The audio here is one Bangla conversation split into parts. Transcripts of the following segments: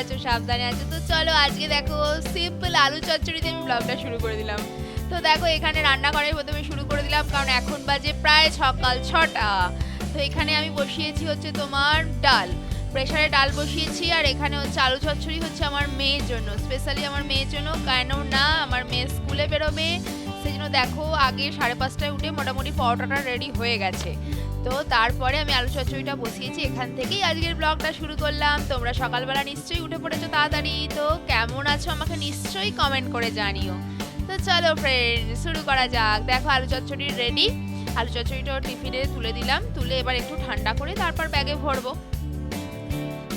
আছো, সাবধানে আছো। তো চলো আজকে দেখো সিম্পল আলু চচ্চড়ি দিয়ে আমি ব্লগটা শুরু করে দিলাম। তো দেখো, এখানে রান্নাঘরে প্রথমে শুরু করে দিলাম, কারণ এখন বাজে প্রায় সকাল ছটা। তো এখানে আমি বসিয়েছি হচ্ছে তোমার ডাল। প্রেশারে ডাল বসিয়েছি, আর এখানে হচ্ছে আলু চচ্চড়ি হচ্ছে আমার মেয়ের জন্য। স্পেশালি আমার মেয়ের জন্য কেন না আমার মেয়ে স্কুলে বেরোবে। সেই জন্য দেখো, আগে সাড়ে পাঁচটায় উঠে মোটামুটি পরোটাটা রেডি হয়ে গেছে। তো তারপরে আমি আলু চচ্চড়িটা বসিয়েছি এখান থেকেই আজকের ব্লগটা শুরু করলাম। তোমরা সকালবেলা নিশ্চয়ই উঠে পড়েছো তাড়াতাড়ি। তো কেমন আছো আমাকে নিশ্চয়ই কমেন্ট করে জানিও। তো চলো ফ্রেন্ড শুরু করা যাক। দেখো আলু চচ্চড়ি রেডি আলু চচ্চড়িটা টিফিনে তুলে দিলাম। তুলে এবার একটু ঠান্ডা করে তারপর ব্যাগে ভরবো।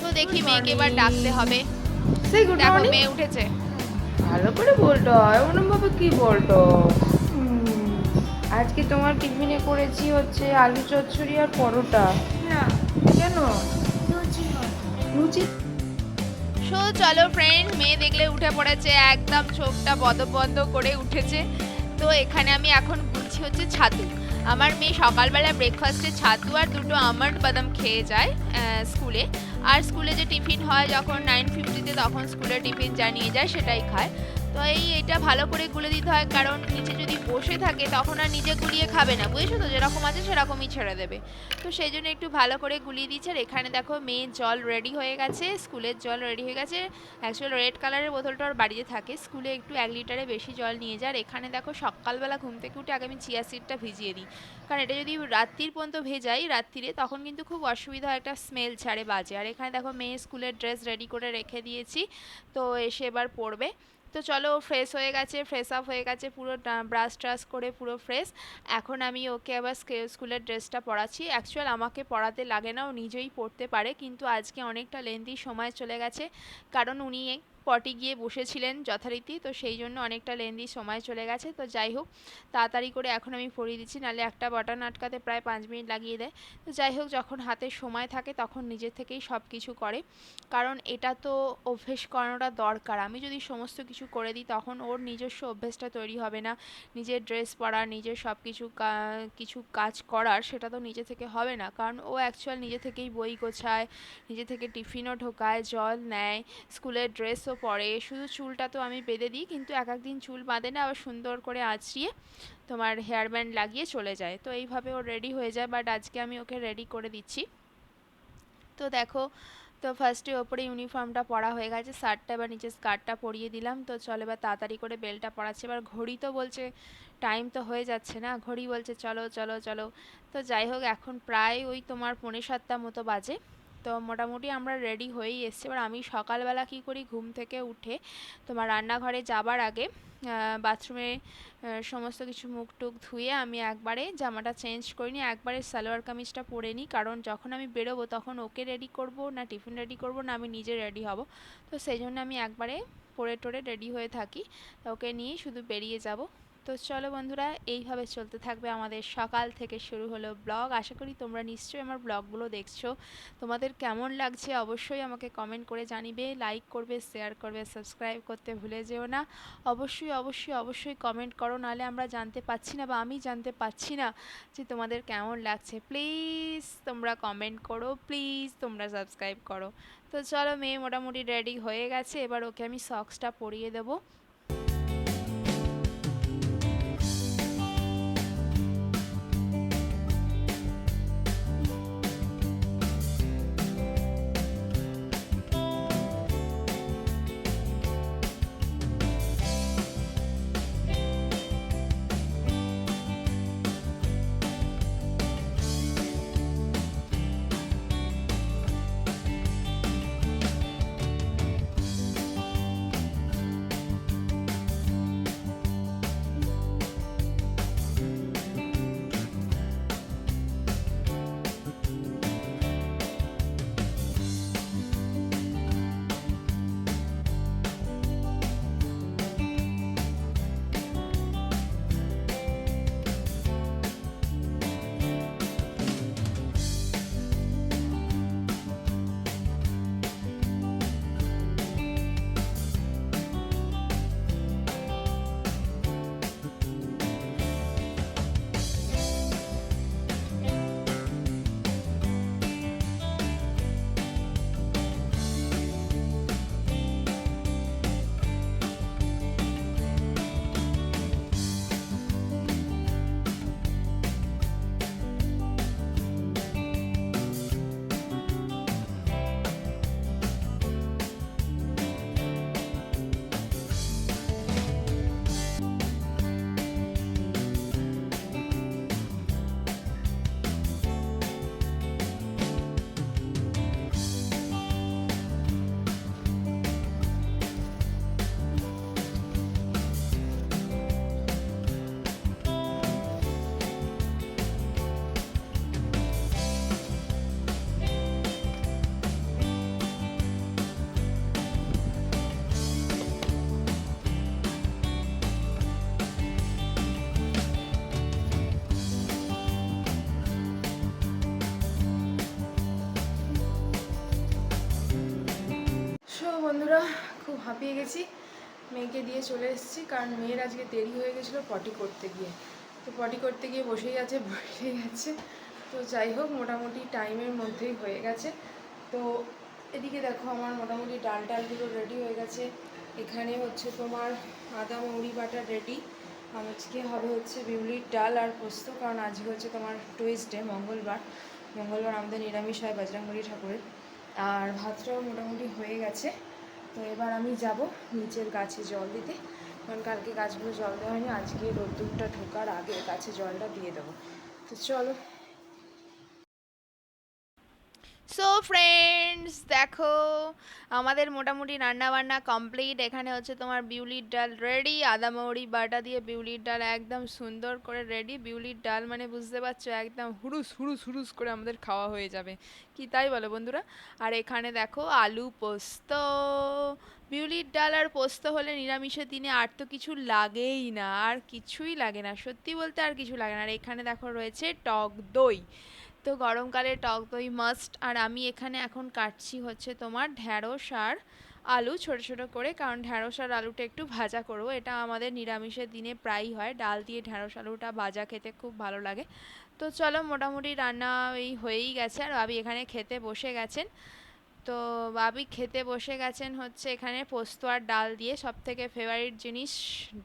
তো দেখি মেয়েকে এবার ডাকতে হবে। দেখো মেয়ে উঠেছে। ভালো করে বলতো। ওরম ভাবে কি বলতো? আজকে তোমার টিফিনে করেছি হচ্ছে আলু চচ্চড়ি আর পরোটা। না কেন? লুচি সো চলো ফ্রেন্ড মেয়ে দেখলে উঠে পড়েছে একদম চোখটা বন্ধ বন্ধ করে উঠেছে। তো এখানে আমি এখন গুলছি হচ্ছে ছাতু। আমার মেয়ে সকালবেলা ব্রেকফাস্টে ছাতু আর দুটো আমন্ড বাদাম খেয়ে যায় স্কুলে। আর স্কুলে যে টিফিন হয় যখন নাইন ফিফটিতে তখন স্কুলে টিফিন জানিয়ে যায় সেটাই খায়। তো এই এটা ভালো করে গুলে দিতে হয় কারণ নিচে যদি বসে থাকে তখন আর নিজে গুলিয়ে খাবে না বুঝেছ তো? যেরকম আছে সেরকমই ছেড়ে দেবে। তো সেই জন্য একটু ভালো করে গুলিয়ে দিচ্ছে আর এখানে দেখো মেয়ের জল রেডি হয়ে গেছে স্কুলের জল রেডি হয়ে গেছে। অ্যাকচুয়াল রেড কালারের বোতলটা ওর বাড়িতে থাকে। স্কুলে একটু এক লিটারে বেশি জল নিয়ে যায় আর এখানে দেখো সকালবেলা ঘুম থেকে উঠে আগে আমি চিয়া সিডটা ভিজিয়ে দিই। কারণ এটা যদি রাত্রির পর্যন্ত ভেজাই রাত্রিরে তখন কিন্তু খুব অসুবিধা হয়, একটা স্মেল ছাড়ে বাজে। আর এখানে দেখো মেয়ে স্কুলের ড্রেস রেডি করে রেখে দিয়েছি তো এসে এবার পড়বে তো চলো ও ফ্রেশ হয়ে গেছে ফ্রেশ আপ হয়ে গেছে, পুরো ব্রাশ ট্রাশ করে পুরো ফ্রেশ এখন আমি ওকে আবার স্কে- স্কুলের ড্রেসটা পরাচ্ছি। অ্যাকচুয়াল আমাকে পড়াতে লাগে না, ও নিজেই পড়তে পারে, কিন্তু আজকে অনেকটা লেন্দি সময় চলে গেছে। কারণ উনি পটি গিয়ে বসেছিলেন যথারীতি, তো সেই জন্য অনেকটা লেন্দি সময় চলে গেছে। তো যাই হোক, তাড়াতাড়ি করে এখন আমি পরিয়ে দিচ্ছি, নাহলে একটা বাটন আটকাতে প্রায় পাঁচ মিনিট লাগিয়ে দেয়। তো যাই হোক, যখন হাতে সময় থাকে তখন নিজের থেকেই সব কিছু করে। কারণ এটা তো অভ্যেস করানোটা দরকার। আমি যদি সমস্ত কিছু করে দিই, তখন ওর নিজস্ব অভ্যেসটা তৈরি হবে না। নিজের ড্রেস পরা, নিজের সব কিছু কিছু কাজ করার সেটা তো নিজে থেকে হবে না। কারণ ও অ্যাকচুয়াল নিজে থেকেই বই গোছায়, নিজে থেকে টিফিনও ঢোকায়, জল নেয়, স্কুলের ড্রেসও পরে, শুধু চুলটা তো আমি বেঁধে দিই, কিন্তু এক একদিন চুল বাঁধে না, আবার সুন্দর করে আঁচড়িয়ে তোমার হেয়ার ব্যান্ড লাগিয়ে চলে যায়। তো এইভাবে ও রেডি হয়ে যায় বাট আজকে আমি ওকে রেডি করে দিচ্ছি। তো দেখো, তো ফার্স্টে ওপরে ইউনিফর্মটা পরা হয়ে গেছে শার্টটা এবার নিচে স্কার্টটা পরিয়ে দিলাম। তো চলো এবার তাড়াতাড়ি করে বেলটা পরাচ্ছে। এবার ঘড়ি তো বলছে টাইম তো হয়ে যাচ্ছে না, ঘড়ি বলছে, চলো চলো চলো। তো যাই হোক, এখন প্রায় ওই তোমার পৌনে সাতটা মতো বাজে। তো মোটামুটি আমরা রেডি হয়েই এসছি। এবার আমি সকালবেলা কী করি? ঘুম থেকে উঠে তোমার রান্নাঘরে যাবার আগে বাথরুমে সমস্ত কিছু মুখ টুক ধুয়ে আমি একবারে জামাটা চেঞ্জ করে নিই একবারে সালোয়ার কামিজটা পরে নিই। কারণ যখন আমি বেরোবো তখন ওকে রেডি করব না টিফিন রেডি করব না আমি নিজে রেডি হব। তো সেই জন্য আমি একবারে পরে টরে রেডি হয়ে থাকি। ওকে নিয়ে শুধু বেরিয়ে যাব। তো চলো বন্ধুরা, এইভাবে চলতে থাকবে আমাদের সকাল থেকে শুরু হলো ব্লগ। আশা করি তোমরা নিশ্চয়ই আমার ব্লগগুলো দেখছ। তোমাদের কেমন লাগছে অবশ্যই আমাকে কমেন্ট করে জানিবে। লাইক করবে শেয়ার করবে সাবস্ক্রাইব করতে ভুলে যেও না। অবশ্যই অবশ্যই অবশ্যই কমেন্ট করো, নাহলে আমরা জানতে পাচ্ছি না বা আমি জানতে পাচ্ছি না যে তোমাদের কেমন লাগছে। প্লিজ তোমরা কমেন্ট করো প্লিজ তোমরা সাবস্ক্রাইব করো। তো চলো, মেয়ে মোটামুটি রেডি হয়ে গেছে। এবার ওকে আমি সক্সটা পরিয়ে দেবো। হাঁপিয়ে গেছি। মেয়েকে দিয়ে চলে এসেছি কারণ মেয়ের আজকে দেরি হয়ে গেছিল পটি করতে গিয়ে। তো পটি করতে গিয়ে বসেই আছে বসেই আছে। তো যাই হোক, মোটামুটি টাইমের মধ্যেই হয়ে গেছে। তো এদিকে দেখো আমার মোটামুটি ডাল ডালগুলো রেডি হয়ে গেছে। এখানে হচ্ছে তোমার আদা, মৌরি বাটা রেডি আজকে হবে হচ্ছে বিউলির ডাল আর পোস্ত, কারণ আজকে হচ্ছে তোমার টুইসডে মঙ্গলবার। মঙ্গলবার আমাদের নিরামিষ হয়, বজরংবলী ঠাকুরের। আর ভাতটাও মোটামুটি হয়ে গেছে। তো এবার আমি যাব নিচের গাছে জল দিতে। কারণ কালকে গাছগুলো জল দেওয়া হয়নি, আজকে রোদ্দুরটা ঢোকার আগে গাছে জলটা দিয়ে দেবো। তো চলো সো ফ্রেন্ডস দেখো, আমাদের মোটামুটি রান্না বান্না কমপ্লিট এখানে হচ্ছে তোমার বিউলির ডাল রেডি আদা, মৌরি, বাটা দিয়ে বিউলির ডাল একদম সুন্দর করে রেডি বিউলির ডাল মানে বুঝতে পারছ, একদম হুরুস হুরুস হুরুস করে আমাদের খাওয়া হয়ে যাবে। কি তাই বলো বন্ধুরা? আর এখানে দেখো, আলু পোস্ত। বিউলির ডাল আর পোস্ত হলে নিরামিষের দিনে আর তো কিছু লাগেই না, আর কিছুই লাগে না। সত্যি বলতে আর কিছু লাগে না। আর এখানে দেখো রয়েছে টক দই। তো গরমকালে টক দই মাস্ট আর আমি এখানে এখন কাটছি হচ্ছে তোমার ঢ্যাঁড়স আর আলু ছোট ছোট করে, কারণ ঢ্যাঁড়স আর আলুটা একটু ভাজা করব। এটা আমাদের নিরামিষের দিনে প্রায়ই হয়, ডাল দিয়ে ঢ্যাঁড়স আলুটা ভাজা খেতে খুব ভালো লাগে। তো চলো মোটামুটি রান্না এই হয়েই গেছে, আর ভাবি এখানে খেতে বসে গেছেন। তো ভাবি খেতে বসে গেছেন হচ্ছে এখানে পোস্ত আর ডাল দিয়ে সব থেকে ফেভারিট জিনিস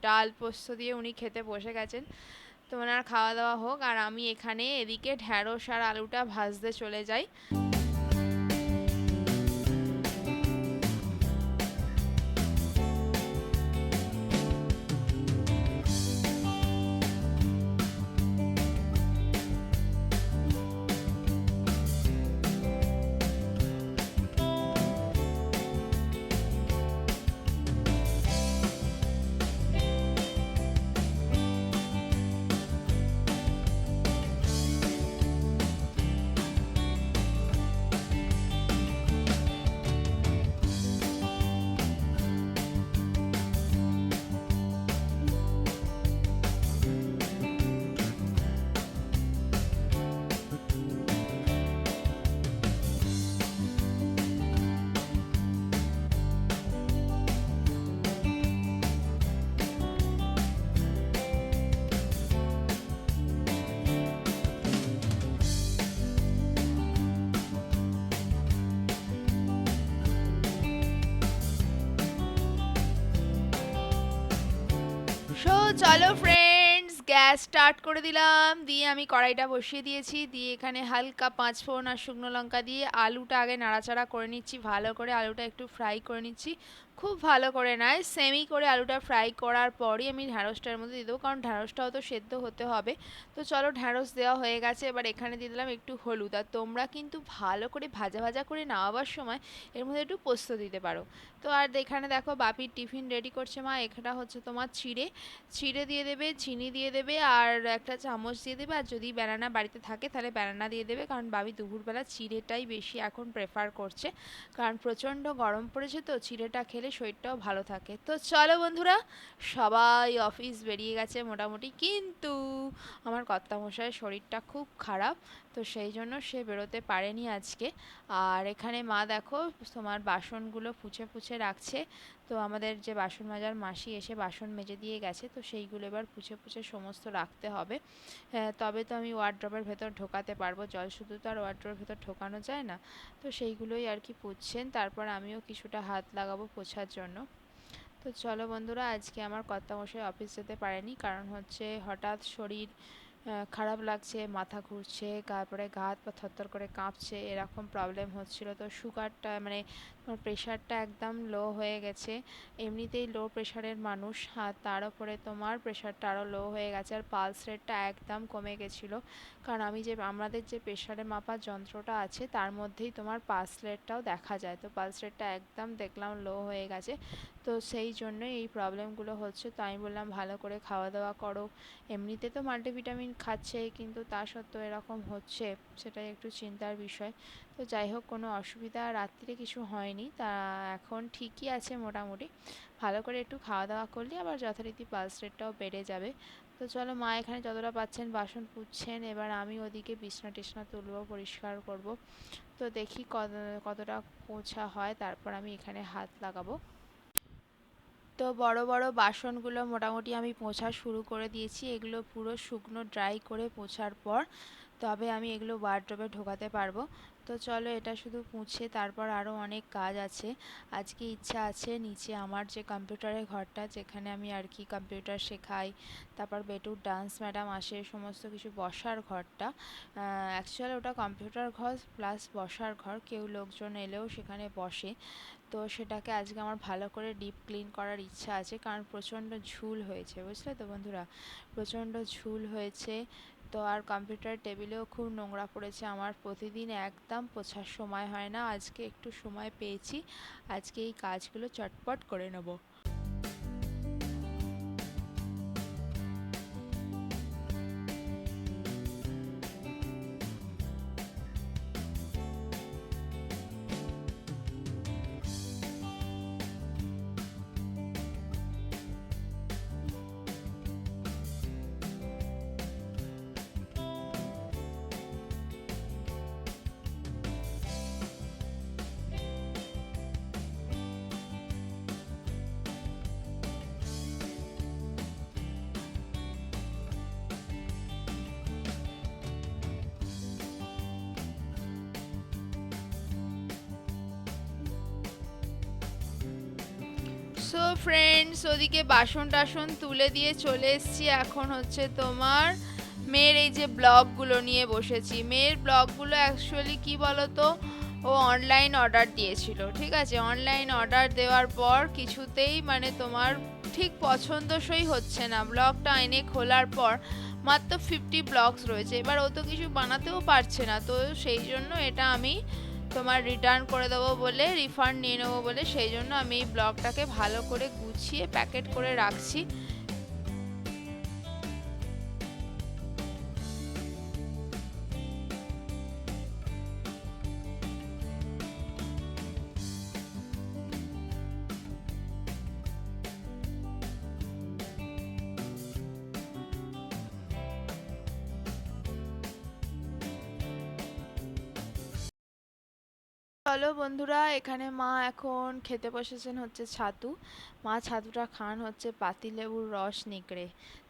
ডাল পোস্ত দিয়ে উনি খেতে বসে গেছেন। তো ওনার খাওয়া দাওয়া হোক, আর আমি এখানে এদিকে ঢ্যাঁড়স আর আলুটা ভাজতে চলে যাই। চলো ফ্রেন্ডস গ্যাস স্টার্ট করে দিলাম। দিয়ে আমি কড়াইটা বসিয়ে দিয়েছি। দিয়ে এখানে হালকা পাঁচ ফোড়ন আর শুকনো লঙ্কা দিয়ে আলুটা আগে নাড়াচাড়া করে নিচ্ছি। ভালো করে আলুটা একটু ফ্রাই করে নিচ্ছি। খুব ভালো করে নয়। সেমি করে আলুটা ফ্রাই করার পরই আমি ঢ্যাঁড়সটার মধ্যে দিয়ে দেবো। কারণ ঢ্যাঁড়সটাও তো সেদ্ধ হতে হবে। তো চলো ঢ্যাঁড়স দেওয়া হয়ে গেছে। এবার এখানে দিয়ে দিলাম একটু হলুদ। আর তোমরা কিন্তু ভালো করে ভাজা ভাজা করে নামাবার সময় এর মধ্যে একটু পোস্ত দিতে পারো। তো আর এখানে দেখো বাপির টিফিন রেডি করছে মা। এখানটা হচ্ছে তোমার চিড়ে চিড়ে দিয়ে দেবে, চিনি দিয়ে দেবে, আর একটা চামচ দিয়ে দেবে। আর যদি ব্যানানা বাড়িতে থাকে তাহলে ব্যানানা দিয়ে দেবে। কারণ বাবি দুপুরবেলা চিড়েটাই বেশি এখন প্রেফার করছে। কারণ প্রচণ্ড গরম পড়েছে তো চিড়েটা খেলে শরীরটাও ভালো থাকে। তো চলো বন্ধুরা, সবাই অফিস বেরিয়ে গেছে মোটামুটি। কিন্তু আমার কর্তামশাইয়ের শরীরটা খুব খারাপ, তো সেই জন্য সে বেরোতে পারেনি আজকে। আর এখানে মা দেখো, তোমার বাসনগুলো পুছে পুছে রাখছে। তো আমাদের যে বাসন মাজার মাসি এসে বাসন মেজে দিয়ে গেছে তো সেইগুলো এবার পুছে পুছে সমস্ত রাখতে হবে। হ্যাঁ, তবে তো আমি ওয়ার্ড্রপের ভেতর ঢোকাতে পারব জল শুধু তো আর ওয়ার্ড্রপের ভেতর ঢোকানো যায় না। তো সেইগুলোই আর কি পুছছেন তারপর আমিও কিছুটা হাত লাগাবো পোছার জন্য। তো চলো বন্ধুরা আজকে আমার কর্তামশাই অফিস যেতে পারেনি কারণ হচ্ছে হঠাৎ শরীর খারাপ লাগছে মাথা ঘুরছে তারপরে গা হাত পা থরথর করে কাঁপছে এরকম প্রবলেম হচ্ছিল। তো সুগারটা মানে প্রেশারটা একদম লো হয়ে গেছে। এমনিতেই লো প্রেশারের মানুষ, আর তার উপরে তোমার প্রেশারটা আরও লো হয়ে গেছে, আর পালস রেটটা একদম কমে গেছিল। কারণ আমি যে, আমাদের যে প্রেশারে মাপার যন্ত্রটা আছে, তার মধ্যেই তোমার পালস রেটটাও দেখা যায়। তো পালস রেটটা একদম দেখলাম লো হয়ে গেছে। তো সেই জন্যই এই প্রবলেমগুলো হচ্ছে। তো আমি বললাম, ভালো করে খাওয়া দাওয়া করো। এমনিতে তো মাল্টিভিটামিন খাচ্ছে, কিন্তু তা সত্ত্বেও এরকম হচ্ছে, সেটাই একটু চিন্তার বিষয়। তো যাই হোক, কোনো অসুবিধা রাত্রিরে কিছু হয়নি। তা এখন ঠিকই আছে মোটামুটি। ভালো করে একটু খাওয়া দাওয়া করলে, আবার যথারীতি পালস রেটটাও বেড়ে যাবে। তো চলো মা এখানে যতটা পাচ্ছেন বাসন পুছছেন এবার আমি ওদিকে বিছনা টিছনা তুলবো, পরিষ্কার করব। তো দেখি কত, কতটা পোছা হয়, তারপর আমি এখানে হাত লাগাবো। তো বড় বড় বাসনগুলো মোটামুটি আমি পোছা শুরু করে দিয়েছি। এগুলো পুরো শুকনো ড্রাই করে পোছার পর তবে আমি এগুলো ওয়ার্ড্রোবে ঢোকাতে পারব। তো চলো এটা শুধু মুছে, তারপর আরও অনেক কাজ আছে। আজকে ইচ্ছা আছে নিচে আমার যে কম্পিউটারের ঘরটা, যেখানে আমি আর কি কম্পিউটার শেখাই, তারপর বেটুর ডান্স ম্যাডাম আসে, সমস্ত কিছু বসার ঘরটা। অ্যাকচুয়ালি ওটা কম্পিউটার ঘর প্লাস বসার ঘর, কেউ লোকজন এলেও সেখানে বসে। তো সেটাকে আজকে আমার ভালো করে ডিপ ক্লিন করার ইচ্ছা আছে, কারণ প্রচণ্ড ঝুল হয়েছে, বুঝলে তো বন্ধুরা? প্রচণ্ড ঝুল হয়েছে তো আর কম্পিউটার টেবিলেও খুব নোংরা পড়েছে। আমার প্রতিদিন একদম পোছার সময় হয় না। আজকে একটু সময় পেয়েছি। আজকে এই কাজগুলো চটপট করে নেব। সো ফ্রেন্ডস ওদিকে বাসন টাসন তুলে দিয়ে চলে এসেছি। এখন হচ্ছে তোমার মেয়ের এই যে ব্লগগুলো নিয়ে বসেছি। মেয়ের ব্লগগুলো অ্যাকচুয়ালি কি বলতো? ও অনলাইন অর্ডার দিয়েছিল, ঠিক আছে? অনলাইন অর্ডার দেওয়ার পর কিছুতেই মানে তোমার ঠিক পছন্দসই হচ্ছে না। ব্লগটা এনে খোলার পর মাত্র ফিফটি ব্লগস রয়েছে। এবার ও তো কিছু বানাতেও পারছে না, তো সেই জন্য এটা আমি তোমার রিটার্ন করে দেবো বলে রিফান্ড নিয়ে নেব বলে, সেই জন্য আমি এই ব্লগটাকে ভালো করে গুছিয়ে প্যাকেট করে রাখছি। চলো বন্ধুরা, এখানে মা এখন খেতে বসেছেন হচ্ছে ছাতু। মা ছাতুটা খান হচ্ছে পাতিলেবুর রস নিকড়ে।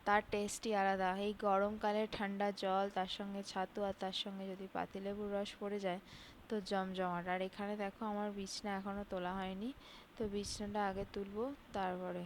তার টেস্টই আলাদা। এই গরমকালে ঠান্ডা জল, তার সঙ্গে ছাতু আর তার সঙ্গে যদি পাতিলেবুর রস পড়ে যায়, তো জমজমাট। আর এখানে দেখো আমার বিছনা এখনও তোলা হয়নি, তো বিছনাটা আগে তুলবো, তারপরে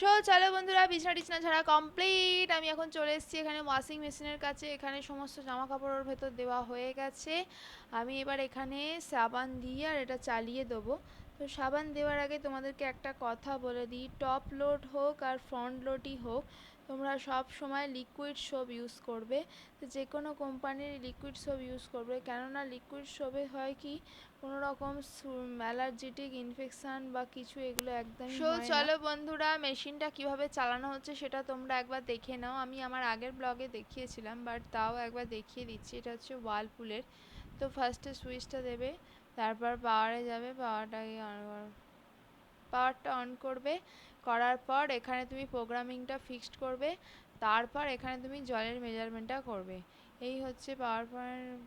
সো চলো বন্ধুরা, বিছনা টিছনা ছাড়া কমপ্লিট আমি এখন চলে এসেছি এখানে ওয়াশিং মেশিনের কাছে। এখানে সমস্ত জামা কাপড়ের ভেতর দেওয়া হয়ে গেছে। আমি এবার এখানে সাবান দিয়ে আর এটা চালিয়ে দেবো। তো সাবান দেওয়ার আগে তোমাদেরকে একটা কথা বলে দিই। টপ লোড হোক আর ফ্রন্ট লোডই হোক, তোমরা সব সময় লিকুইড সোপ ইউজ করবে। তো যে কোনো কোম্পানির লিকুইড সোপ ইউজ করবে। কেননা লিকুইড সোপে হয় কি কোনো রকম অ্যালার্জেটিক ইনফেকশন বা কিছু এগুলো একদম So, চলো বন্ধুরা মেশিনটা কীভাবে চালানো হচ্ছে সেটা তোমরা একবার দেখে নাও। আমি আমার আগের ব্লগে দেখিয়েছিলাম বাট তাও একবার দেখিয়ে দিচ্ছি। এটা হচ্ছে ওয়ালপুলের। তো ফার্স্টে সুইচটা দেবে তারপর পাওয়ারে যাবে পাওয়ারটাকে অন পাওয়ারটা অন করবে। করার পর এখানে তুমি প্রোগ্রামিংটা ফিক্সড করবে তারপর এখানে তুমি জলের মেজারমেন্টটা করবে। এই হচ্ছে পাওয়ার পয়েন্ট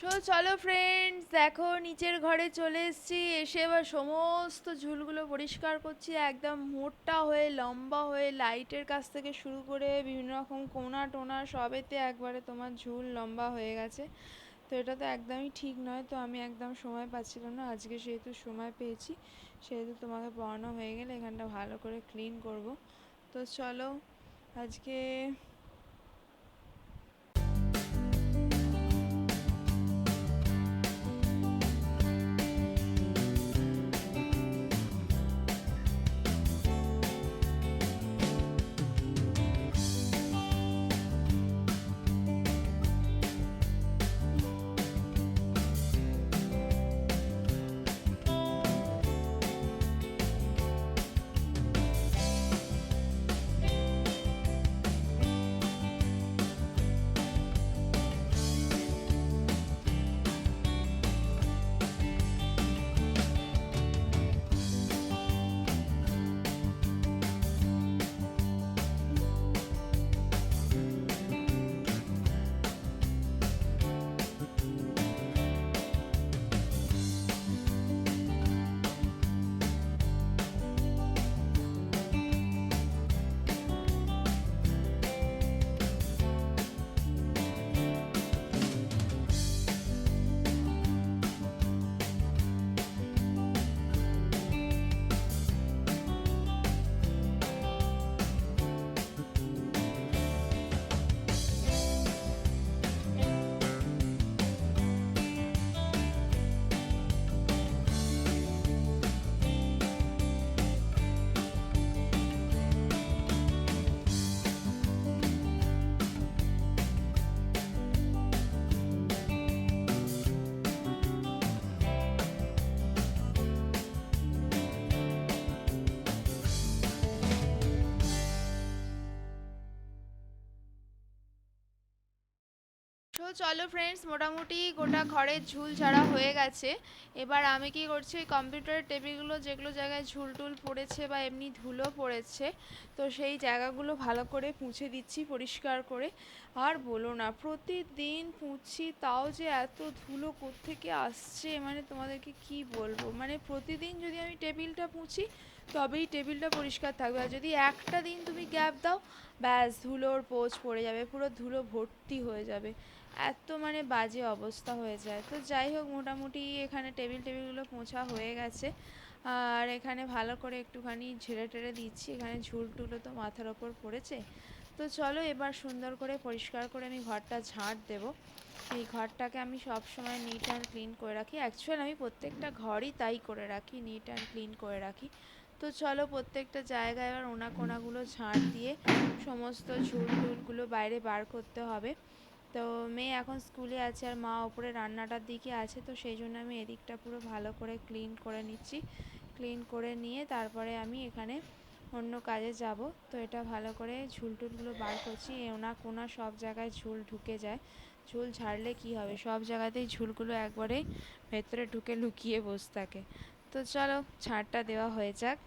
সো চলো ফ্রেন্ডস দেখো নিচের ঘরে চলে এসেছি। এসে এবার সমস্ত ঝুলগুলো পরিষ্কার করছি। একদম মোটা হয়ে, লম্বা হয়ে লাইটের কাছ থেকে শুরু করে বিভিন্ন রকম কোনা টোনা সবেতে একবারে তোমার ঝুল লম্বা হয়ে গেছে। তো এটা তো একদমই ঠিক নয়, তো আমি একদম সময় পাচ্ছিলাম না। আজকে সেহেতু সময় পেয়েছি, সেহেতু তোমাকে পড়ানো হয়ে গেলে এখানটা ভালো করে ক্লিন করব। তো চলো আজকে চলো ফ্রেন্ডস মোটামুটি গোটা ঘরের ঝুল ঝাড়া হয়ে গেছে। এবার আমি কি করছি, ওই কম্পিউটারের টেবিলগুলো যেগুলো জায়গায় ঝুল টুল পড়েছে বা এমনি ধুলো পড়েছে, তো সেই জায়গাগুলো ভালো করে পুঁছে দিচ্ছি, পরিষ্কার করে। আর বলো না, প্রতিদিন পুঁছছি তাও যে এত ধুলো কোত্থেকে আসছে মানে তোমাদেরকে কি বলব? মানে প্রতিদিন যদি আমি টেবিলটা পুঁছি তবেই টেবিলটা পরিষ্কার থাকবে। আর যদি একটা দিন তুমি গ্যাপ দাও, ব্যাস ধুলোর পোচ পড়ে যাবে, পুরো ধুলো ভর্তি হয়ে যাবে। এত মানে বাজে অবস্থা হয়ে যায়। তো যাই হোক, মোটামুটি এখানে টেবিল টেবিলগুলো পোঁছা হয়ে গেছে। আর এখানে ভালো করে একটুখানি ঝেড়ে টেড়ে দিচ্ছি। এখানে ঝুল টুলো তো মাথার ওপর পড়েছে। তো চলো এবার সুন্দর করে পরিষ্কার করে আমি ঘরটা ঝাঁট দেব। এই ঘরটাকে আমি সব সময় নিট অ্যান্ড ক্লিন করে রাখি। অ্যাকচুয়াল আমি প্রত্যেকটা ঘরই তাই করে রাখি নিট অ্যান্ড ক্লিন করে রাখি। তো চলো প্রত্যেকটা জায়গায় এবার ওনা কোনাগুলো ঝাঁট দিয়ে সমস্ত ঝুল টুলগুলো বাইরে বার করতে হবে। তো মেয়ে এখন স্কুলে আছে আর মা ওপরে রান্নাটার দিকে আছে, তো সেই জন্য আমি এদিকটা পুরো ভালো করে ক্লিন করে নিচ্ছি। ক্লিন করে নিয়ে তারপরে আমি এখানে অন্য কাজে যাব। তো এটা ভালো করে ঝুল টুলগুলো বার করছি ওনা কোনা সব জায়গায় ঝুল ঢুকে যায়। ঝুল ঝাড়লে কি হবে? সব জায়গাতেই ঝুলগুলো একবারে ভেতরে ঢুকে লুকিয়ে বসে থাকে। তো চলো, ছাড়টা দেওয়া হয়ে যাক।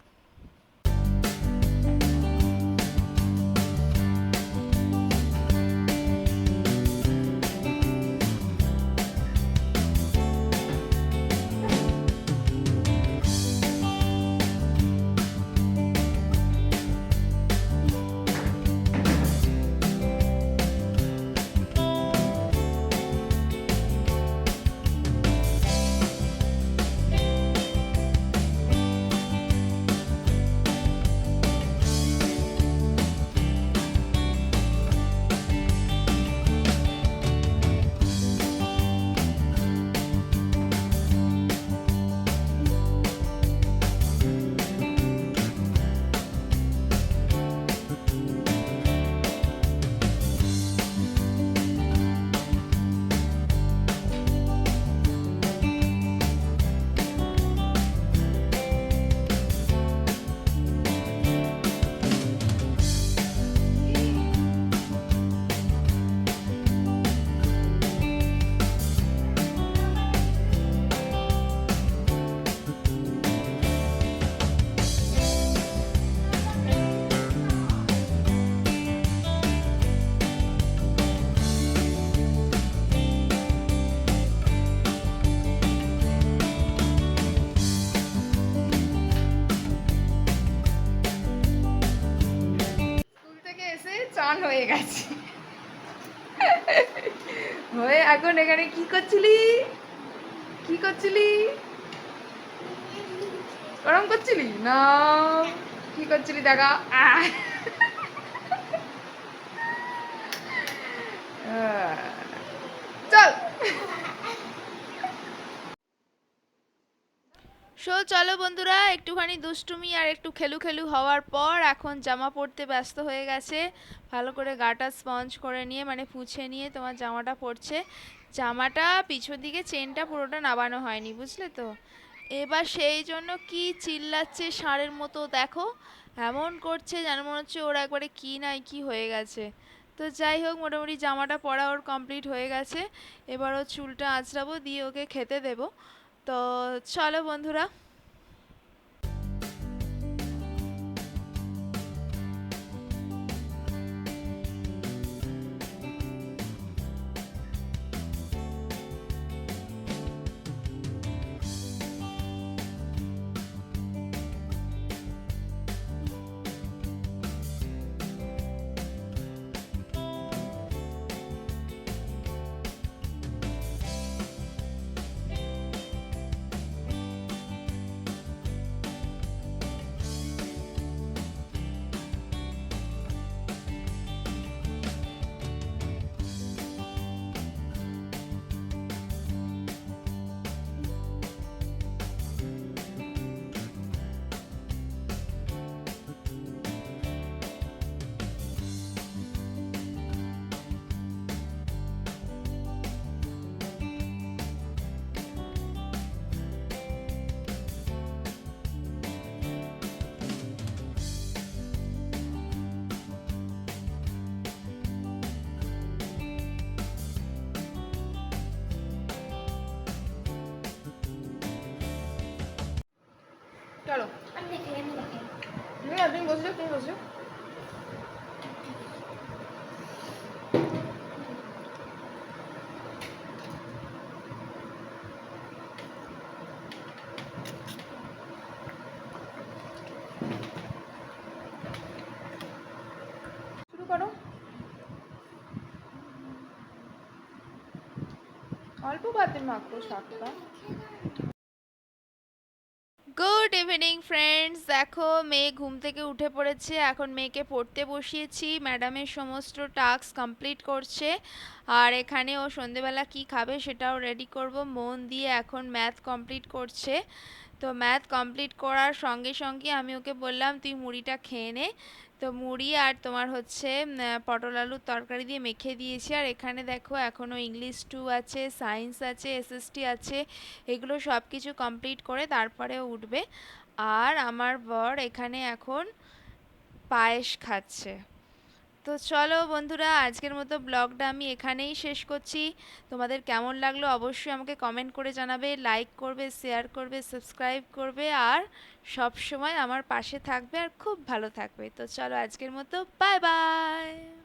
এখন এখানে কি করছিলি? কি করছিলি? গরম করছিলি? না, কি করছিলি দেখা? চল। সো চলো বন্ধুরা, একটুখানি দুষ্টুমি আর একটু খেলু খেলু হওয়ার পর এখন জামা পরতে ব্যস্ত হয়ে গেছে। ভালো করে গাটা স্পঞ্জ করে নিয়ে মানে পুছে নিয়ে তোমার জামাটা পরছে জামাটা পিছন দিকে চেনটা পুরোটা নামানো হয়নি, বুঝলে তো? এবার সেই জন্য কি চিল্লাচ্ছে ষাঁড়ের মতো দেখো, এমন করছে যেন মনে হচ্ছে ওর একবারে কি নাই কি হয়ে গেছে। তো যাই হোক, মোটামুটি জামাটা পরা ওর কমপ্লিট হয়ে গেছে। এবার ওর চুলটা আঁচড়াবো, দিয়ে ওকে খেতে দেবো। তো চলো বন্ধুরা বসে অল্প ভাতে মাখো। ইভিনিং ফ্রেন্ডস দেখো, মেয়ে ঘুম থেকে উঠে পড়েছে। এখন মেয়েকে পড়তে বসিয়েছি। ম্যাডামের সমস্ত টাস্ক কমপ্লিট করছে। আর এখানে ও সন্ধেবেলা কি খাবে সেটাও রেডি করব। মন দিয়ে এখন ম্যাথ কমপ্লিট করছে। তো ম্যাথ কমপ্লিট করার সঙ্গে সঙ্গে আমি ওকে বললাম, তুই মুড়িটা খেয়ে নে। তো মুড়ি আর তোমার হচ্ছে পটল আলুর তরকারি দিয়ে মেখে দিয়েছি। আর এখানে দেখো, এখনও ইংলিশ টু আছে সায়েন্স আছে এসএসটি আছে। এগুলো সব কিছু কমপ্লিট করে তারপরে উঠবে। আর আমার বর এখানে এখন পায়েস খাচ্ছে। তো চলো বন্ধুরা, আজকের মতো ব্লগটা আমি এখানেই শেষ করছি। তোমাদের কেমন লাগল অবশ্যই আমাকে কমেন্ট করে জানাবে লাইক করবে শেয়ার করবে সাবস্ক্রাইব করবে আর সব সময় আমার পাশে থাকবে আর খুব ভালো থাকবে। তো চলো আজকের মতো বাই বাই